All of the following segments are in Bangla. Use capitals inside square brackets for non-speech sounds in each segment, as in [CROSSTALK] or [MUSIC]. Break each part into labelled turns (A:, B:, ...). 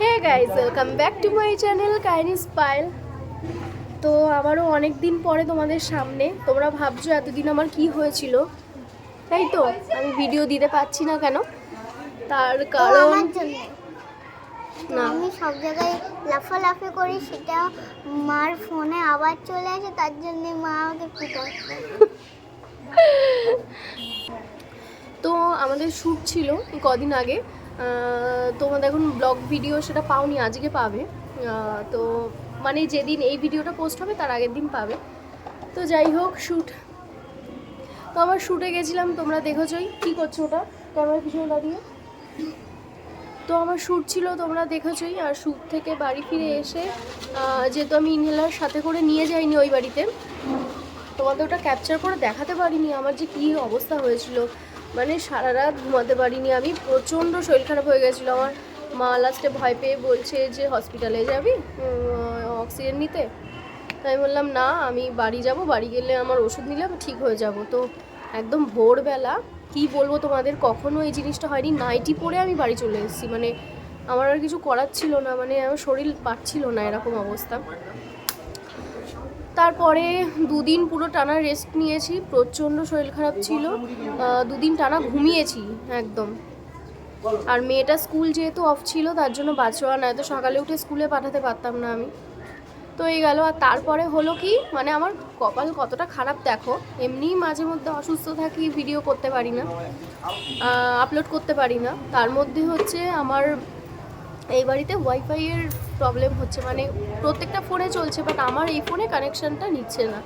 A: Hey guys welcome back to my channel কাইনি স্পাইল তো আবারও অনেক দিন পরে তোমাদের সামনে। তোমরা ভাবছ এতদিন আমার কি হয়েছিল? তাই তো আমি ভিডিও দিতে পারছি না কেন? তার কারণ।
B: আমি সব জায়গায় লাফালাফি করি সেটা মার ফোনে আবার চলে আসে তার জন্য মা আমাকে পিটাচ্ছে [LAUGHS]
A: তো আমাদের শ্যুট ছিল কদিন আগে। আহ, তোমাদের এখন ব্লগ ভিডিও সেটা পাওনি আজকে পাবে। তো মানে যেদিন এই ভিডিওটা পোস্ট হবে তার আগের দিন পাবে। তো যাই হোক শ্যুট তো আমার শ্যুটে গেছিলাম তোমরা দেখেছই। কী করছ ওটা? ক্যামেরা পিছনে দাঁড়িয়ে। তো আমার শ্যুট ছিল তোমরা দেখেছই। আর শ্যুট থেকে বাড়ি ফিরে এসে যেহেতু আমি ইনহেলার সাথে করে নিয়ে যাইনি ওই বাড়িতে তোমাদের ওটা ক্যাপচার করে দেখাতে পারিনি। আমার যে কী অবস্থা হয়েছিল। মানে সারা রাত ঘুমাতে পারিনি আমি। প্রচণ্ড শরীর খারাপ হয়ে গেছিল আমার। মা লাস্টে ভয় পেয়ে বলছে যে হসপিটালে যাবি অক্সিজেন নিতে। তাই বললাম, না, আমি বাড়ি যাব। বাড়ি গেলে আমার ওষুধ নিলে আমি ঠিক হয়ে যাব। তো একদম ভোরবেলা, কি বলব তোমাদের, কখনো এই জিনিসটা হয়নি। নাইটি পরে আমি বাড়ি চলে এসেছি। মানে আমার আর কিছু করার ছিল না মানে আমার শরীর পাচ্ছিল না এরকম অবস্থা। তারপরে দুদিন পুরো টানা রেস্ট নিয়েছি, প্রচণ্ড শরীর খারাপ ছিল। দুদিন টানা ঘুমিয়েছি, একদম। আর মেয়েটা স্কুল যেহেতু অফ ছিল, তার জন্য বাঁচোয়া নয় তো সকালে উঠে স্কুলে পাঠাতে পারতাম না আমি। তো এই গেল, আর তারপরে হলো কি মানে আমার কপাল কতটা খারাপ দেখো, এমনিই মাঝে মধ্যে অসুস্থ থাকি ভিডিও করতে পারি না আপলোড করতে পারি না। তার মধ্যে হচ্ছে আমার এই বাড়িতে ওয়াইফাই এর প্রবলেম হচ্ছে মানে প্রত্যেকটা ফোনে চলছে বাট আমার এই ফোনে কানেকশনটা নিচ্ছে না।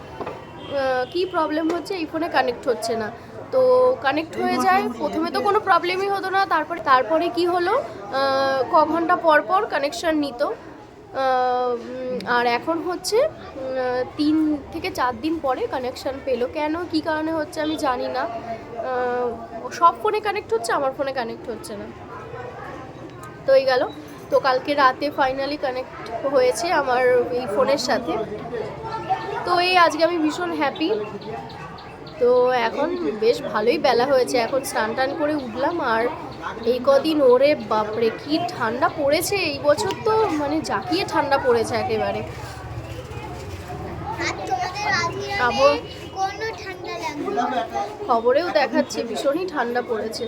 A: কি প্রবলেম হচ্ছে, এই ফোনে কানেক্ট হচ্ছে না। তো কানেক্ট হয়ে যায়, প্রথমে তো কোনো প্রবলেমই হতো না, তারপরে তারপরে কি হলো? ক ঘণ্টা পর পর কানেকশন নিত। আর এখন হচ্ছে তিন থেকে চার দিন পরে কানেকশান পেল। কেন, কি কারণে হচ্ছে আমি জানি না। সব ফোনে কানেক্ট হচ্ছে, আমার ফোনে কানেক্ট হচ্ছে না। তো এই গেল। তো কালকে রাতে ফাইনালি কানেক্ট হয়েছে আমার এই ফোনের সাথে। তো এই আজকে আমি ভীষণ হ্যাপি তো এখন বেশ ভালোই বেলা হয়েছে। এখন স্নান টান করে উঠলাম আর এই কদিন ওরে বাপরে কি ঠান্ডা পড়েছে এই বছর তো। মানে জাকিয়ে ঠান্ডা পড়েছে একেবারে। খবরেও দেখাচ্ছে ভীষণই ঠান্ডা পড়েছে।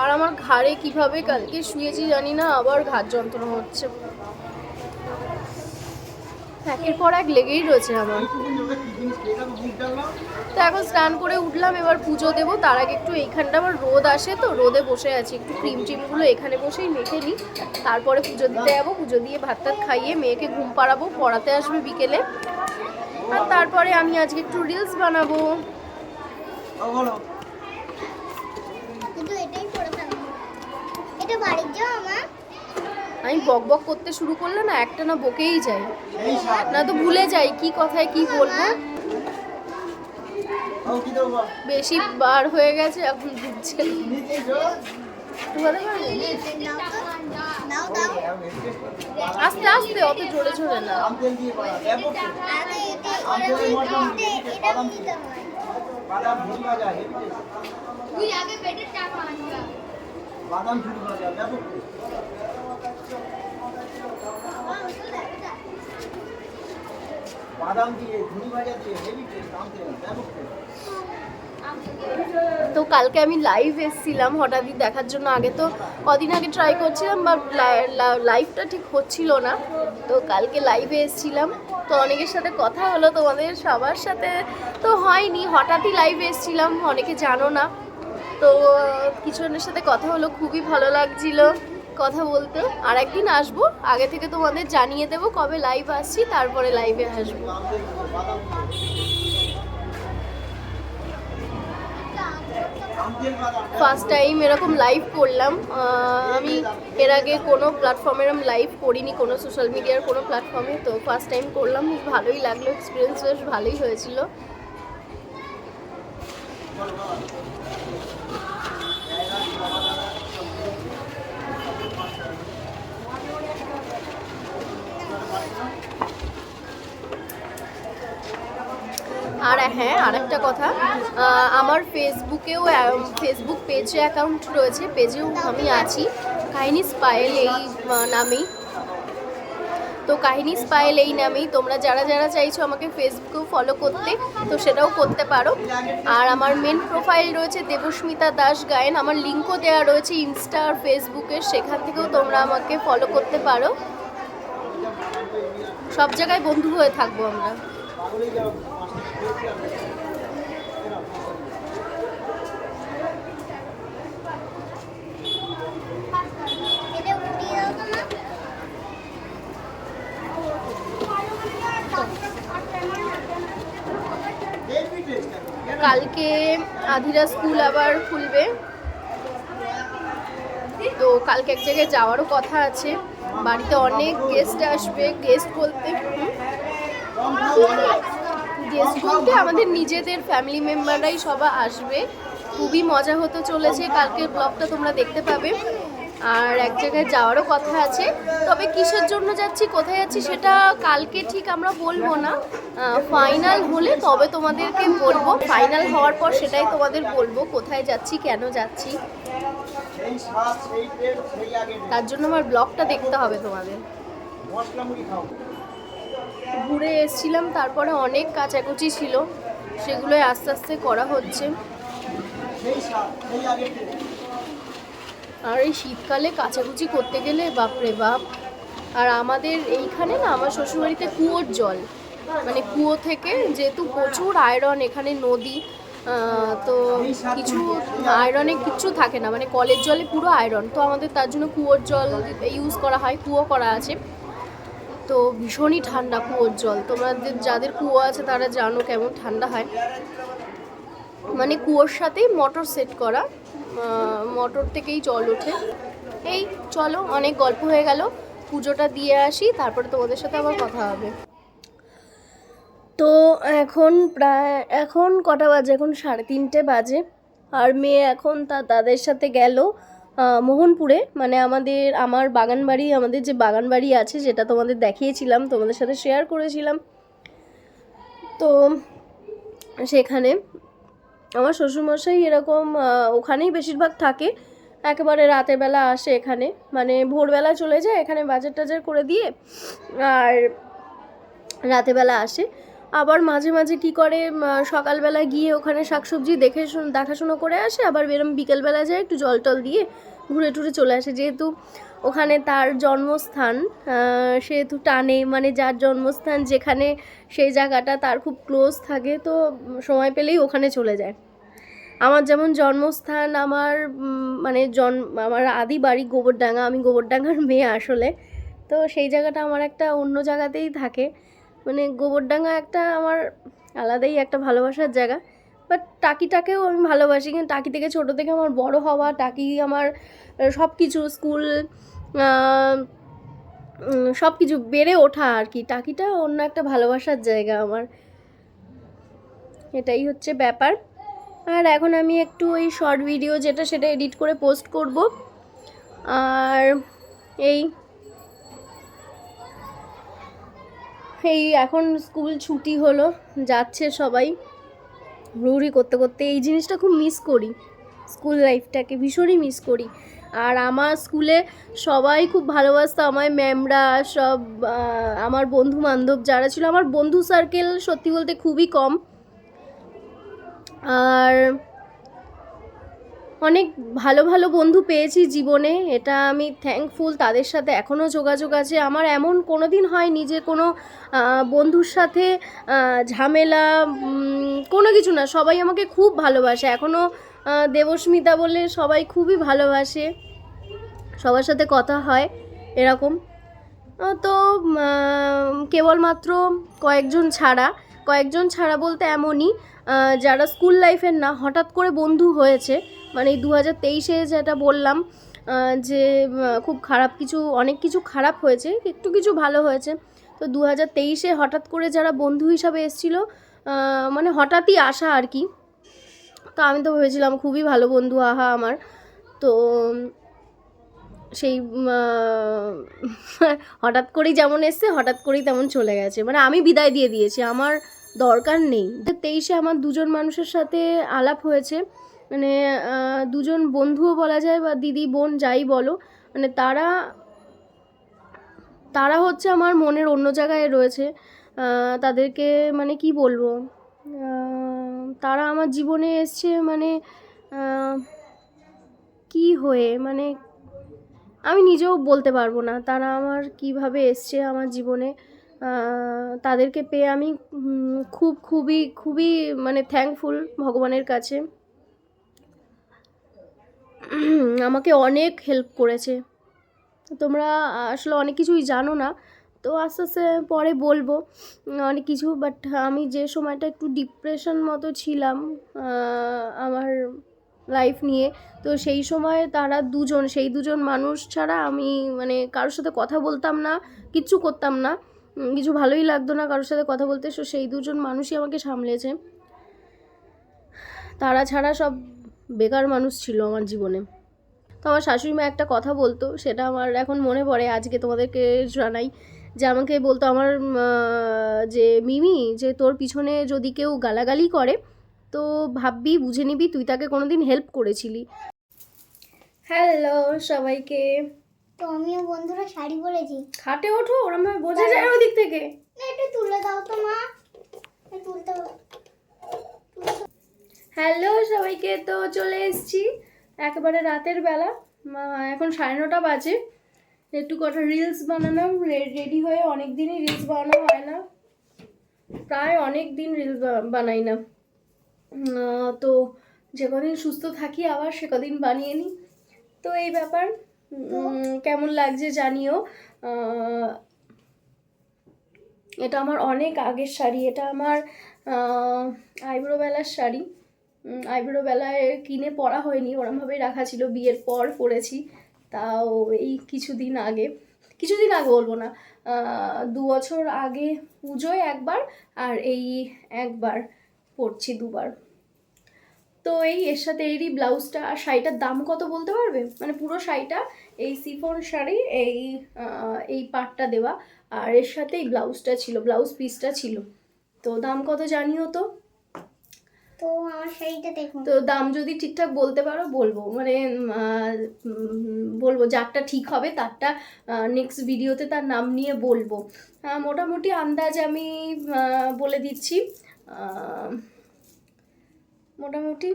A: আর আমার ঘাড়ে কীভাবে কালকে শুয়েছি জানি না, আবার ঘাড় যন্ত্রণা হচ্ছে। একের পর এক লেগেই রয়েছে আমার। তো এখন স্নান করে উঠলাম, এবার পুজো দেবো। তার আগে একটু এইখানটা আমার রোদ আসে তো, রোদে বসে আছি। একটু ক্রিম টিমগুলো এখানে বসেই মেখে নিই। তারপরে পুজো দিতে যাব, পুজো দিয়ে ভাত টাত খাইয়ে মেয়েকে ঘুম পাড়াবো, পড়াতে আসবে বিকেলে। আর তারপরে আমি আজকে একটু রিলস বানাবো
B: কিন্তু এটাই করে থাকব এটা বাড়ির যাও আমার
A: আমি বক বক করতে শুরু করলে না একটা না বকেই যাই না তো ভুলে যাই কি কথায় কি বলব। বেশি বার হয়ে গেছে এখন বুঝছে একটু আস্তে আস্তে অত জোরে জোরে না।
B: তুই আগে পেটের টাকা আনবা।
C: বাদাম টেস্ট। আনতে ব্যাপক
A: তো কালকে আমি লাইভ এসেছিলাম হঠাৎই দেখার জন্য। আগে তো কদিন আগে ট্রাই করছিলাম বা লাইভটা ঠিক হচ্ছিল না। তো কালকে লাইভে এসেছিলাম। তো অনেকের সাথে কথা হলো তোমাদের সবার সাথে। তো হয়নি, হঠাৎই লাইভে এসেছিলাম, অনেকে জানো না। তো কিছুজনের সাথে কথা হলো, খুবই ভালো লাগছিল কথা বলতে। আর একদিন আসব, আগে থেকে তোমাদের জানিয়ে দেবো কবে লাইভ আসছি, তারপরে লাইভে আসব। ফার্স্ট টাইম এরকম লাইভ করলাম। আমি এর আগে কোনো প্ল্যাটফর্মে এরকম লাইভ করিনি, কোনো সোশ্যাল মিডিয়ার কোনো প্ল্যাটফর্মে তো ফার্স্ট টাইম করলাম। ভালোই লাগল এক্সপিরিয়েন্স বেশ ভালোই হয়েছিল। আর হ্যাঁ আর একটা কথা আমার ফেসবুকেও ফেসবুক পেজে অ্যাকাউন্ট রয়েছে পেজেও আমি আছি, কাহিনী স্পাইল এই নামেই। তো কাহিনী স্পাইল এই নামেই, তোমরা যারা যারা চাইছো আমাকে ফেসবুকেও ফলো করতে, তো সেটাও করতে পারো। আর আমার মেন প্রোফাইল রয়েছে দেবস্মিতা দাস গায়েন, আমার লিঙ্কও দেওয়া রয়েছে ইনস্টা আর ফেসবুকে সেখান থেকেও তোমরা আমাকে ফলো করতে পারো। সব জায়গায় বন্ধু হয়ে থাকব আমরা। কালকে আধিরা স্কুল আবার খুলবে। তো কালকে এক জায়গায় যাওয়ারও কথা আছে। বাড়িতে অনেক গেস্ট আসবে গেস্ট বলতে গেস্ট বলতে আমাদের নিজেদের ফ্যামিলি মেম্বাররাই সবাই আসবে। খুবই মজা হতে চলেছে। কালকের ব্লগটা তোমরা দেখতে পাবে। আর এক জায়গায় যাওয়ারও কথা আছে। তবে কিসের জন্য যাচ্ছি, কোথায় যাচ্ছি সেটা কালকে ঠিক আমরা বলব না। ফাইনাল হলে তবে তোমাদেরকে বলব। ফাইনাল হওয়ার পর সেটাই তোমাদের বলব, কোথায় যাচ্ছি, কেন যাচ্ছি। তার জন্য আমার ব্লগটা দেখতে হবে তোমাদের। ঘুরে এসেছিলাম, তারপরে অনেক কাচাকুচি ছিল। সেগুলোই আস্তে আস্তে করা হচ্ছে
C: সেই স্বাদ সেই আগে টেস্ট
A: আর এই শীতকালে কাচাকুচি করতে গেলে, বাপরে বাপ। আর আমাদের এইখানে না, আমার শ্বশুরবাড়িতে কুয়োর জল। মানে কুয়ো থেকে যেহেতু প্রচুর আয়রন, এখানে নদী তো কিছু আয়রনে কিচ্ছু থাকে না। মানে কলের জলে পুরো আয়রন। তো আমাদের তার জন্য কুয়োর জল ইউজ করা হয়, কুয়ো করা আছে। তো ভীষণই ঠান্ডা কুয়োর জল। তোমাদের যাদের কুয়ো আছে তারা জানো কেমন ঠান্ডা হয়। মানে কুয়োর সাথেই মোটর সেট করা মোটর থেকেই জল ওঠে। এই, চলো, অনেক গল্প হয়ে গেল। পুজোটা দিয়ে আসি, তারপরে তোমাদের সাথে আবার কথা হবে। তো এখন প্রায়, এখন কটা বাজে? এখন সাড়ে তিনটে বাজে। আর মেয়ে এখন তার দাদের সাথে গেল মোহনপুরে। মানে আমাদের, আমার বাগান বাড়ি আমাদের যে বাগান বাড়ি আছে, যেটা তোমাদের দেখিয়েছিলাম, তোমাদের সাথে শেয়ার করেছিলাম। তো, সেখানে আমার শ্বশুরমশাই এরকম ওখানেই বেশিরভাগ থাকে। একেবারে রাতের বেলা আসে এখানে। মানে ভোরবেলা চলে যায়, এখানে বাজার টাজার করে দিয়ে, আর রাতেবেলা আসে। আবার মাঝে মাঝে কি করে সকালবেলা গিয়ে ওখানে শাকসবজি দেখে শুন- দেখাশুনো করে আসে। আবার বেরম বিকেলবেলা যায় একটু জল টল দিয়ে ঘুরে টুরে চলে আসে। যেহেতু ওখানে তার জন্মস্থান সেহেতু টানে মানে যার জন্মস্থান যেখানে সেই জায়গাটা তার খুব ক্লোজ থাকে, তো সময় পেলেই ওখানে চলে যায়। আমার যেমন জন্মস্থান, আমার মানে জন, আমার আদি বাড়ি গোবরডাঙ্গা, আমি গোবরডাঙ্গার মেয়ে আসলে, তো সেই জায়গাটা আমার একটা অন্য জায়গাতেই থাকে। মানে গোবরডাঙ্গা একটা আমার আলাদাই একটা ভালোবাসার জায়গা বাট টাকিটাকেও আমি ভালোবাসি, কিন্তু টাকি থেকে ছোটো থেকে আমার বড় হওয়া, টাকি আমার সব কিছু স্কুল সব কিছু বেড়ে ওঠা আর কি। টাকিটা অন্য একটা ভালোবাসার জায়গা আমার। এটাই হচ্ছে ব্যাপার। আর এখন আমি একটু ওই শর্ট ভিডিও যেটা সেটা এডিট করে পোস্ট করব। আর এই এই এখন স্কুল ছুটি হলো, যাচ্ছে সবাই। হুড়ি করতে করতে এই জিনিসটা খুব মিস করি। স্কুল লাইফটাকে ভীষণই মিস করি। আর আমার স্কুলে সবাই খুব ভালোবাসতো, আমায় ম্যামরা, সব আমার বন্ধু বান্ধব যারা ছিল, আমার বন্ধু সার্কেল সত্যি বলতে খুবই কম। আর অনেক ভালো ভালো বন্ধু পেয়েছি জীবনে, এটা আমি থ্যাঙ্কফুল তাদের সাথে এখনও যোগাযোগ আছে। আমার এমন কোনো দিন হয়নি যে কোনো বন্ধুর সাথে ঝামেলা কোনো কিছু না, সবাই আমাকে খুব ভালোবাসে। এখনও দেবস্মিতা বলে সবাই খুবই ভালোবাসে, সবার সাথে কথা হয় এরকম। তো কেবলমাত্র কয়েকজন ছাড়া কয়েকজন ছাড়া বলতে এমনই যারা স্কুল লাইফের না, হঠাৎ করে বন্ধু হয়েছে মানে দু হাজার তেইশে যেটা বললাম যে খুব খারাপ কিছু, অনেক কিছু খারাপ হয়েছে, একটু কিছু ভালো হয়েছে। তো দু হাজার তেইশে হঠাৎ করে যারা বন্ধু হিসাবে এসেছিল মানে হঠাৎই আসা আর কি। তো আমি তো ভেবেছিলাম খুবই ভালো বন্ধু, আহা আমার। তো সেই [LAUGHS] হঠাৎ করেই যেমন এসছে, হঠাৎ করেই তেমন চলে গেছে। মানে আমি বিদায় দিয়ে দিয়েছি, আমার দরকার নেই। তেইশে আমার দুজন মানুষের সাথে আলাপ হয়েছে। মানে দুজন বন্ধুও বলা যায়, বা দিদি, বোন, যাই বলো মানে তারা তারা হচ্ছে আমার মনের অন্য জায়গায় রয়েছে। তাদেরকে মানে কি বলব? তারা আমার জীবনে এসছে মানে কি হয়ে? মানে আমি নিজেও বলতে পারব না। তারা আমার কীভাবে এসছে আমার জীবনে? তাদেরকে পেয়ে আমি খুব, খুবই খুবই মানে থ্যাঙ্কফুল ভগবানের কাছে। আমাকে অনেক হেল্প করেছে। তোমরা আসলে অনেক কিছুই জানো না। তো আস্তে আস্তে পরে বলব অনেক কিছু বাট আমি যে সময়টা একটু ডিপ্রেশন মতো ছিলাম আমার লাইফ নিয়ে, তো সেই সময় তারা দুজন, সেই দুজন মানুষ ছাড়া আমি মানে কারোর সাথে কথা বলতাম না, কিচ্ছু করতাম না কিছু ভালোই লাগতো না কারোর সাথে কথা বলতে সো সেই দুজন মানুষই আমাকে সামলেছে। তারা ছাড়া সব বেকার মানুষ ছিল আমার জীবনে। তো আমার শাশুড়ি মা একটা কথা বলতো সেটা আমার এখন মনে পড়ে আজকে তোমাদেরকে জানাই। যে আমাকে বলতো আমার যে মিমি যে তোর পিছনে যদি কেউ গালাগালি করে তো ভাববি বুঝে নিবি তুই তাকে কোনোদিন হেল্প করেছিলি। হ্যালো সবাইকে।
B: তো আমিও বন্ধুরা শাড়ি পরেছি।
A: খাটে ওঠো ওরম ভাবে বোঝা যায় ওই দিক থেকে।
B: না একটু তুলে দাও তো মা। একটু তুলতে
A: হ্যালো সবাইকে তো চলে এসেছি। একেবারে রাতের বেলা এখন সাড়ে নটা বাজে। একটু কটা রিলস বানালাম রেডি হয়ে অনেক দিনই রিলস বানানো হয় না। প্রায় অনেক দিন রিলস বানাই না। তো যে কদিন সুস্থ থাকি আবার সে কদিন বানিয়ে নিই। তো এই ব্যাপার কেমন লাগছে জানিও। এটা আমার অনেক আগের শাড়ি এটা আমার আইব্রো বেলার শাড়ি। আইব্রো বেলায় কিনে পরা হয়নি, ওরমভাবেই রাখা ছিল, বিয়ের পর পরেছি তাও এই কিছুদিন আগে। কিছুদিন আগে বলব না দু বছর আগে পুজোয় একবার, আর এই একবার পরছি দুবার। তো এই এর সাথে এরই ব্লাউজটা, আর শাড়িটার দাম কত বলতে পারবে? মানে পুরো শাড়িটা, এই সিফন শাড়ি, এই এই পাটটা দেওয়া, আর এর সাথে এই ব্লাউজটা ছিল, ব্লাউজ পিসটা ছিল। তো দাম কত জানিও তো?
B: শাড়িটা দেখুন।
A: তো দাম যদি ঠিকঠাক বলতে পারো বলব। মানে বলব যারটা ঠিক হবে তারটা নেক্সট ভিডিওতে তার নাম নিয়ে বলব। মোটামুটি আন্দাজ আমি বলে দিচ্ছি। মোটামুটি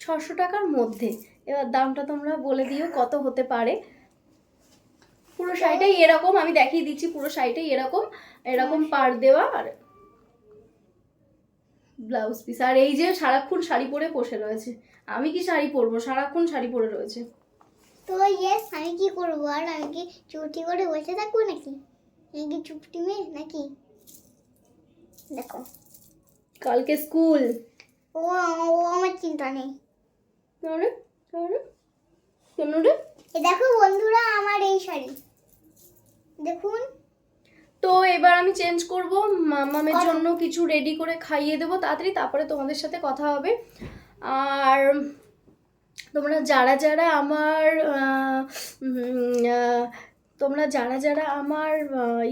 A: ছশো টাকার মধ্যে। এবার দামটা তোমরা বলে দিও কত হতে পারে। পুরো শাড়িটাই এরকম আমি দেখিয়ে দিচ্ছি পুরো শাড়িটাই এরকম। এরকম পার দেওয়া আর ব্লাউজ পিস আর এই যে সারাক্ষণ শাড়ি পরে বসে রয়েছে। আমি কি শাড়ি পরবো? সারাক্ষণ শাড়ি পরে রয়েছে।
B: তো ইয়েস আমি কি করব? আর আমি কি চুটি করে বসে থাকব নাকি? আমি কি চুপটি মেয়ে নাকি? দেখো।
A: কালকে স্কুল।
B: ও ও আমার চিন্তা নেই।
A: কেন কেন রে
B: দেখো বন্ধুরা আমার এই শাড়ি। দেখুন।
A: তো এবার আমি চেঞ্জ করব। মামামের জন্য কিছু রেডি করে খাইয়ে দেবো তাড়াতাড়ি তারপরে তোমাদের সাথে কথা হবে। আর তোমরা যারা যারা আমার তোমরা যারা যারা আমার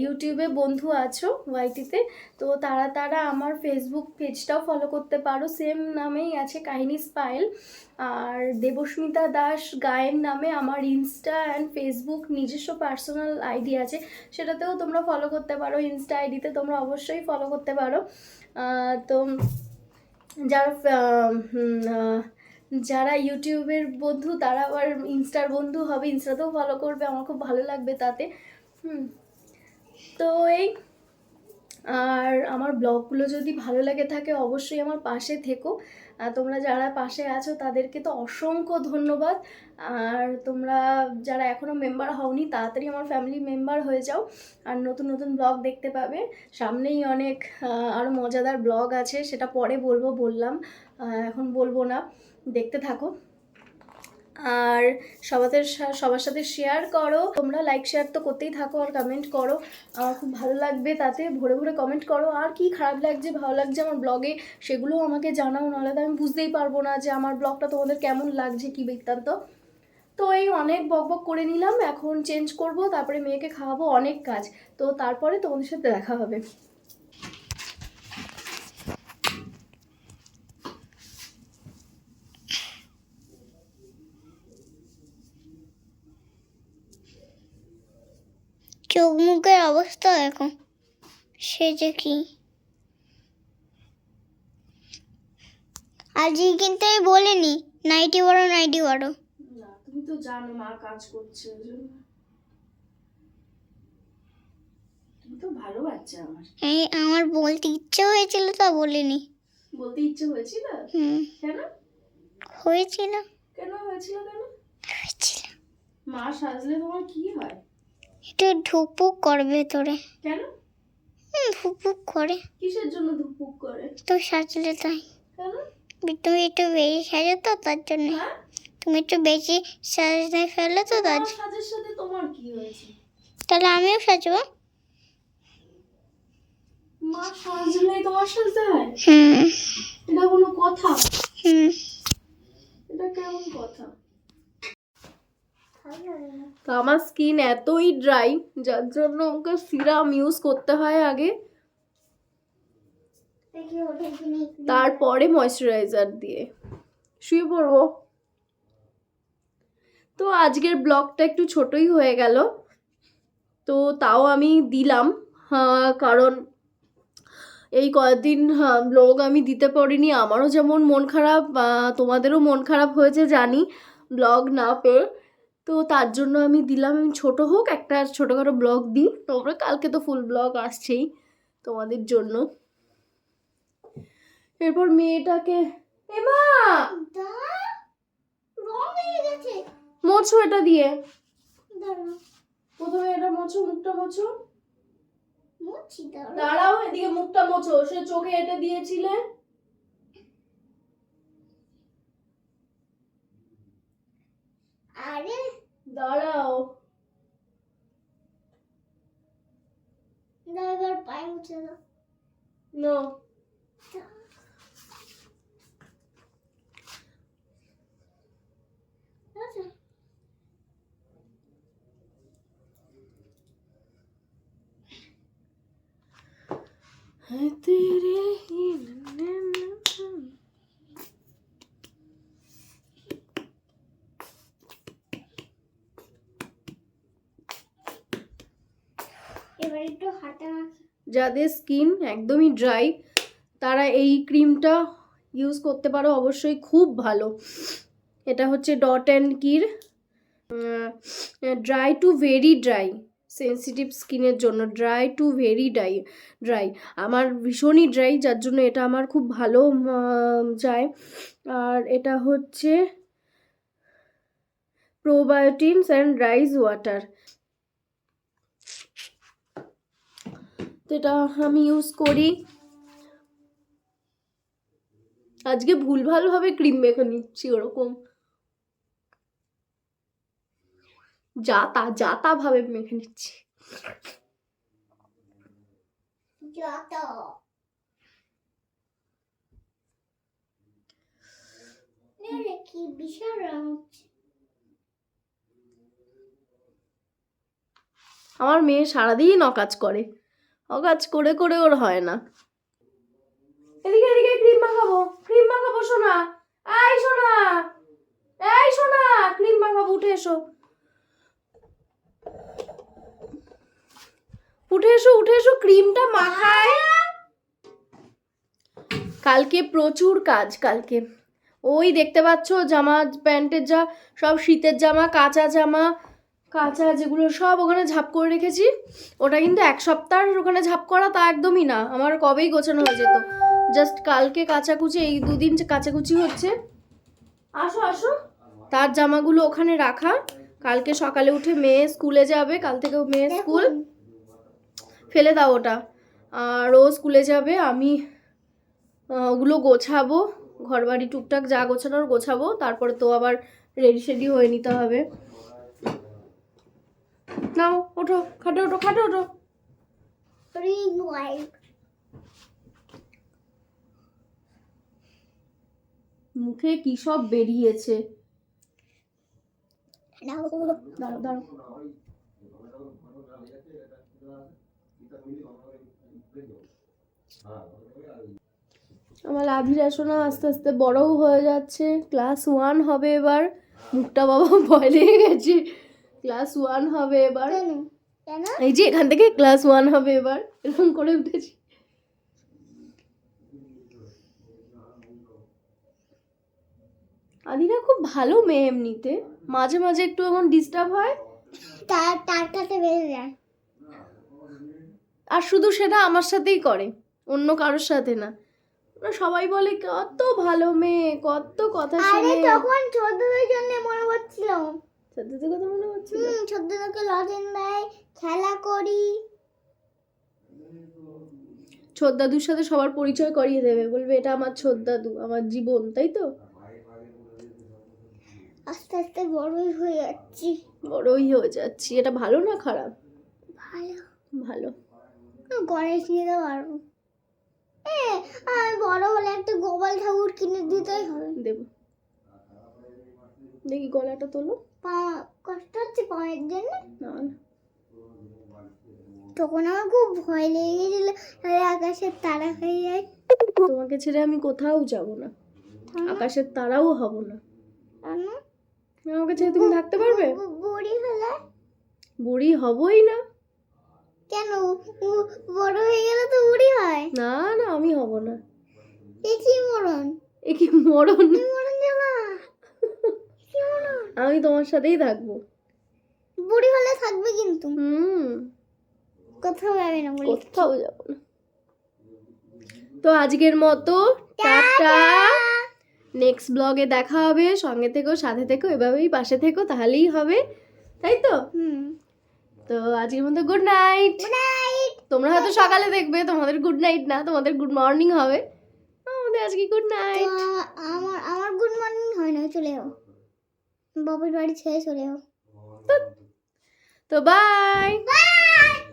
A: ইউটিউবে বন্ধু আছো ওয়াইটিতে তো তারা তারা আমার ফেসবুক পেজটাও ফলো করতে পারো। সেম নামেই আছে কাহিনী স্পাইল। আর দেবস্মিতা দাস গায়ের নামে আমার ইনস্টা অ্যান্ড ফেসবুক নিজস্ব পার্সোনাল আইডি আছে। সেটাতেও তোমরা ফলো করতে পারো। ইনস্টা আইডিতে তোমরা অবশ্যই ফলো করতে পারো। তো যারা যারা ইউটিউবের বন্ধু, তারা আবার ইনস্টার বন্ধু হবে, ইনস্টাতেও ফলো করবে, আমার খুব ভালো লাগবে তাতে। হুম। তো এই, আর আমার ব্লগগুলো যদি ভালো লাগে থাকে, অবশ্যই আমার পাশে থেকো। তোমরা যারা পাশে আছো, তাদেরকে তো অসংখ্য ধন্যবাদ। আর তোমরা যারা এখনও মেম্বার হওনি, তাড়াতাড়ি আমার ফ্যামিলি মেম্বার হয়ে যাও। আর নতুন নতুন ব্লগ দেখতে পাবে। সামনেই অনেক আরও মজাদার ব্লগ আছে, সেটা পরে বলব, বললাম। এখন বলব না। দেখতে থাকো। আর সবাদের সবার সাথে শেয়ার করো। তোমরা লাইক শেয়ার তো করতেই থাকো আর কমেন্ট করো। আমার খুব ভালো লাগবে তাতে। ভরে ভরে কমেন্ট করো। আর কি খারাপ লাগছে, ভালো লাগছে আমার ব্লগে সেগুলোও আমাকে জানাও। নাহলে তো আমি বুঝতেই পারব না যে আমার ব্লগটা তোমাদের কেমন লাগছে, কি বৃত্তান্ত। তো এই অনেক বক বক করে নিলাম। এখন চেঞ্জ করব, তারপরে মেয়েকে খাওয়াবো অনেক কাজ। তো তারপরে তোমাদের সাথে দেখা হবে
B: চোখ মুখের অবস্থা দেখো সে যে কি? আজকে কিন্তু আমি বলিনি নাইটি বড় নাইটি বড়
A: না তুমি তো জানো মা কাজ করছে তুমি তো ভালো বাচ্চা আমার।
B: এই আমার বলতে ইচ্ছে হয়েছিল তা বলিনি।
A: বলতে ইচ্ছে হয়েছিল? কেন?
B: হয়েছিল।
A: কেন হয়েছিল কেন?
B: হয়েছিল।
A: মা সাজলে তোমার কি হয়?
B: একটু ঢুকপুক করবে ভেতরে।
A: কেন?
B: হুম, করে।
A: কিসের জন্য ধুকপুক করে?
B: তো সাজলে তাই। তুমি একটু বেশি সাজো তো তার জন্য।
A: হ্যাঁ?
B: তুমি একটু বেশি সাজতে ফেলো তো তার
A: সাজের সাথে তোমার কি হয়েছে?
B: তাহলে আমিও সাজবো।
A: মা সাজলেই তোমার সাজতে হয়
B: হুম।
A: এটা কোনো কথা?
B: হুম।
A: এটা কেমন কথা? তো আমার স্কিন এতই ড্রাই যার জন্য ওকে সিরাম ইউজ করতে হয় আগে। তারপরে ময়শ্চারাইজার দিয়ে। শুয়ে পড়ব। তো আজকের ব্লগটা একটু ছোটই হয়ে গেল। তো তাও আমি দিলাম। হ্যাঁ, কারণ এই কয়েকদিন ব্লগ আমি দিতে পারিনি। আমারও যেমন মন খারাপ তোমাদেরও মন খারাপ হয়েছে জানি। ব্লগ না পেয়ে। তো তার জন্য আমি দিলাম আমি ছোটো হোক একটা ছোটোখাটো ব্লগ দিই। তারপরে কালকে তো ফুল ব্লগ আসছেই তোমাদের জন্য। এরপর মেয়েটাকে এমা মোছো এটা দিয়ে। প্রথমে এটা মোছো মুখটা মোছো।
B: দাঁড়াও
A: এদিকে মুখটা মোছো। সে চোখে এটা দিয়েছিলে।
B: আরে
A: দাঁড়াও।
B: দাও এবার পায়ে মুছে দাও
A: নো।
B: আচ্ছা
A: তেরে হি
B: এবার একটু হাতে মাখি
A: যাদের স্কিন একদমই ড্রাই, তারা এই ক্রিমটা ইউজ করতে পারো অবশ্যই খুব ভালো। এটা হচ্ছে dot and Kiir dry to very dry, sensitive স্কিনের জন্য dry to very dry dry. আমার ভীষণই ড্রাই, যার জন্য এটা আমার খুব ভালো যায়। আর এটা হচ্ছে প্রোবায়োটিনস অ্যান্ড রাইস ওয়াটার। তো এটা আমি ইউজ করি। আজকে ভুলভালভাবে ক্রিম মেখে নিচ্ছি ওরকম। যা তা যা তা ভাবে মেখে নিচ্ছি।
B: যত কি বিশাল রং
A: আমার মেয়ে সারাদিন অকাজ করে। অকাজ করে করে ওর হয় না। এদিকে এদিকে ক্রিম মাখাবো ক্রিম মাখাবো সোনা। এই সোনা। এই সোনা ক্রিম মাখাবো উঠে এসো। উঠে এসো উঠে এসো ক্রিমটা মাখায় কালকে প্রচুর কাজ কালকে। ওই দেখতে পাচ্ছ জামা প্যান্টের যা সব শীতের জামা কাঁচা জামা কাঁচা যেগুলো সব ওখানে ঝাপ করে রেখেছি ওটা কিন্তু এক সপ্তাহ ওখানে ঝাপ করা তা একদমই না। আমার কবেই গোছানো হয়ে যেত। জাস্ট কালকে কাচাকুচি এই দুদিন যে কাচাকুচি হচ্ছে। আসো আসো। তার জামাগুলো ওখানে রাখা। কালকে সকালে উঠে মেয়ে স্কুলে যাবে কাল থেকে মেয়ে স্কুল। ফেলে দাও ওটা। আর ও স্কুলে যাবে আমি ওগুলো গোছাবো। ঘর বাড়ি টুকটাক যা গোছানোর গোছাবো। তারপরে তো আবার রেডি সেডি হয়ে নিতে হবে। নাও, ওঠো, খাটে ওঠো খাটে, ওঠো। মুখে কি সব বেরিয়েছে? আমার লাভির আসনা আস্তে আস্তে বড়ও হয়ে যাচ্ছে। ক্লাস ওয়ান হবে এবার। মুখটা বাবা ভয় লেগে গেছে। ক্লাস ওয়ান হবে এবার। এই যে এখান থেকে ক্লাস ওয়ান হবে এবার। এরকম করে উঠেছি। আদিরা খুব ভালো মেয়ে এমনিতে। মাঝে মাঝে একটু এমন ডিস্টার্ব হয়।
B: তার তার কাছে বেড়ে যায়।
A: আর শুধু সেটা আমার সাথেই করে অন্য কারোর সাথে না। ওরা সবাই বলে কত ভালো মেয়ে কত কথা
B: আরে
A: শোনে।
B: তখন ছোটদের জন্য মনে পড়ছিল।
A: সত্যি কথা মনে হচ্ছিল
B: হুম ছোটদেরকে লজেন দেয় খেলা করি।
A: ছোট সাথে সবার পরিচয় করিয়ে দেবে বলবে এটা আমার ছোট দাদু আমার জীবন তাই তো?
B: আস্তে আস্তে বড়ই হয়ে যাচ্ছি।
A: বড়ই হয়ে যাচ্ছি এটা ভালো না খারাপ?
B: ভালো।
A: ভালো।
B: গণেশ নিতে পারব আমি বড় হলে একটা গোপাল ঠাকুর কিনে দিতেই হবে।
A: দেব। দেখি গলাটা তোলো।
B: কষ্ট হচ্ছে পায়ের জন্য?
A: না না।
B: তখন আমার খুব ভয় লেগে গেছিল আরে আকাশের তারা হয়ে যায়।
A: তোমাকে ছেড়ে আমি কোথাও যাব না। আকাশের তারাও হব না? আমাকে ছেড়ে তুমি থাকতে পারবে?
B: বুড়ি হলে?
A: বুড়ি হবই না।
B: কেন? বড় হয়ে গেলে তো বুড়ি হয়।
A: না না আমি হব না।
B: এ কি মরণ?
A: এ কি মরণ
B: কি মরণ জানা কি মরণ
A: আমি তোমার সাথেই থাকব।
B: বুড়ি হলে থাকবে কিন্তু।
A: হুম।
B: কোথাও যাবে না
A: কোথাও যাব না। তো আজকের মতো টাটা। নেক্সট ব্লগে দেখা হবে। সঙ্গে থেকো সাথে থেকো এভাবেই পাশে থেকো তাহলেই হবে। তাই তো?
B: হুম।
A: তো আজকের মতো গুড নাইট
B: গুড নাইট
A: তোমরা হয়তো সকালে দেখবে তোমাদের গুড নাইট না তোমাদের গুড মর্নিং হবে। আমাদের আজকে গুড নাইট
B: আমার আমার গুড মর্নিং হয় না চলে যাও। বাবার বাড়ি ছেড়ে চলে যাও।
A: তো বাই
B: বাই